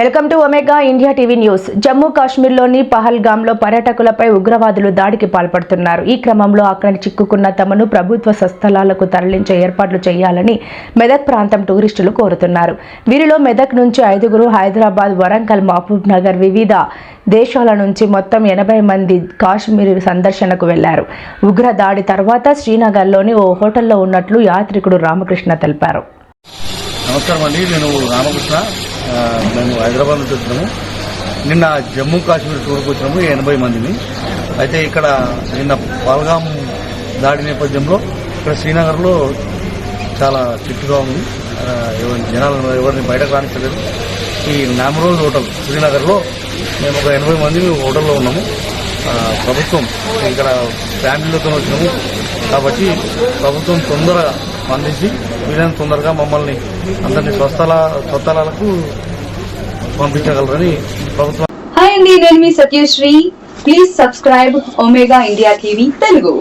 Welcome to Omega India TV news. Jammu కాశ్మీర్లోని పహల్గామ్లో పర్యాటకులపై ఉగ్రవాదులు దాడికి పాల్పడుతున్నారు. ఈ క్రమంలో అక్కడ చిక్కుకున్న తమను ప్రభుత్వ స్వస్థలాలకు తరలించే ఏర్పాట్లు చేయాలని మెదక్ ప్రాంతం టూరిస్టులు కోరుతున్నారు. వీరిలో మెదక్ నుంచి ఐదుగురు హైదరాబాద్ వరంగల్ మహబూబ్ నగర్ వివిధ దేశాల నుంచి మొత్తం ఎనభై మంది కాశ్మీర్ సందర్శనకు వెళ్ళారు. ఉగ్ర దాడి తర్వాత శ్రీనగర్లోని ఓ హోటల్లో ఉన్నట్లు యాత్రికుడు రామకృష్ణ తెలిపారు. నమస్కారం అండి. నేను రామకృష్ణ. మేము హైదరాబాద్ నుంచి వచ్చినాము. నిన్న జమ్మూ కాశ్మీర్ టూర్కి వచ్చినాము ఎనభై మందిని. అయితే ఇక్కడ నిన్న పాల్గాం దాడి నేపథ్యంలో ఇక్కడ శ్రీనగర్లో చాలా చిట్టుగా ఉంది. జనాలు ఎవరి ఎవరిని బయటకు రానిచ్చలేదు. ఈ నామరోజ్ హోటల్ శ్రీనగర్లో మేము ఒక ఎనభై మంది హోటల్లో ఉన్నాము. ప్రభుత్వం ఇక్కడ ఫ్యామిలీలతో వచ్చినాము. కాబట్టి ప్రభుత్వం తొందరగా స్పందించి వీలైన తొందరగా మమ్మల్ని అందరినీ స్వస్థల స్వస్థలాలకు పంపించగలరని ప్రభుత్వం హాయ్ అండి నేను మీ Satyasri. Please subscribe Omega India TV Telugu.